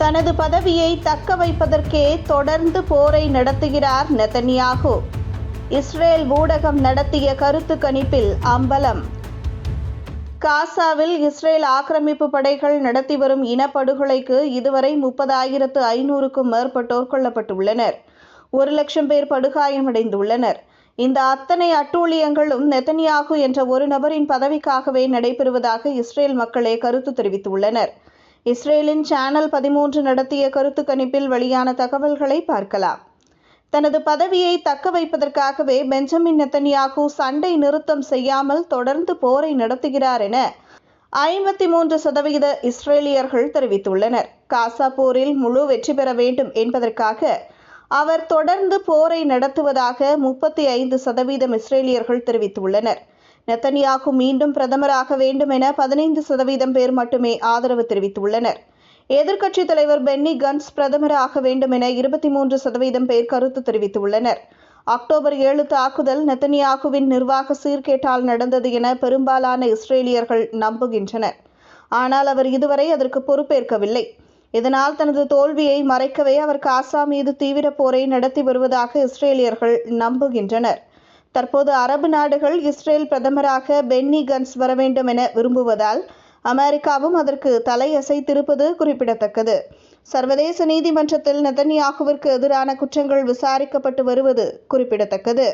தனது பதவியை தக்க வைப்பதற்கே தொடர்ந்து போரை நடத்துகிறார் நெதன்யாகு. இஸ்ரேல் ஊடகம் நடத்திய கருத்து கணிப்பில் அம்பலம். காசாவில் இஸ்ரேல் ஆக்கிரமிப்பு படைகள் நடத்தி வரும் இனப்படுகொலைக்கு இதுவரை முப்பதாயிரத்து ஐநூறுக்கும் மேற்பட்டோர் கொல்லப்பட்டுள்ளனர். ஒரு லட்சம் பேர் படுகாயமடைந்துள்ளனர். இந்த அத்தனை அட்டூழியங்களும் நெத்தனியாகு என்ற ஒரு நபரின் பதவிக்காகவே நடைபெறுவதாக இஸ்ரேல் மக்களே கருத்து தெரிவித்துள்ளனர். இஸ்ரேலின் சேனல் பதிமூன்று நடத்திய கருத்து கணிப்பில் வெளியான தகவல்களை பார்க்கலாம். தனது பதவியை தக்க வைப்பதற்காகவே பெஞ்சமின் நெத்தன்யாகு சண்டை நிறுத்தம் செய்யாமல் தொடர்ந்து போரை நடத்துகிறார் என ஐம்பத்தி மூன்று சதவீத இஸ்ரேலியர்கள் தெரிவித்துள்ளனர். காசா போரில் முழு வெற்றி பெற வேண்டும் என்பதற்காக அவர் தொடர்ந்து போரை நடத்துவதாக முப்பத்தி ஐந்து சதவீதம் இஸ்ரேலியர்கள் தெரிவித்துள்ளனர். நெத்தனியாகு மீண்டும் பிரதமராக வேண்டும் என பதினைந்து சதவீதம் பேர் மட்டுமே ஆதரவு தெரிவித்துள்ளனர். எதிர்க்கட்சித் தலைவர் பென்னி கன்ஸ் பிரதமராக வேண்டும் என இருபத்தி மூன்று சதவீதம் பேர் கருத்து தெரிவித்துள்ளனர். அக்டோபர் ஏழு தாக்குதல் நெத்தனியாகுவின் நிர்வாக சீர்கேட்டால் நடந்தது என பெரும்பாலான இஸ்ரேலியர்கள் நம்புகின்றனர். ஆனால் அவர் இதுவரை அதற்கு பொறுப்பேற்கவில்லை. இதனால் தனது தோல்வியை மறைக்கவே அவர் காசா மீது தீவிர போரை நடத்தி வருவதாக இஸ்ரேலியர்கள் நம்புகின்றனர். தற்போது அரபு நாடுகள் இஸ்ரேல் பிரதமராக பென்னி கன்ஸ் வர வேண்டும் என விரும்புவதால் அமெரிக்காவும் அதற்கு தலையசைத்திருப்பது குறிப்பிடத்தக்கது. சர்வதேச நீதிமன்றத்தில் நெதன்யாகுவிற்கு எதிரான குற்றங்கள் விசாரிக்கப்பட்டு வருவது குறிப்பிடத்தக்கது.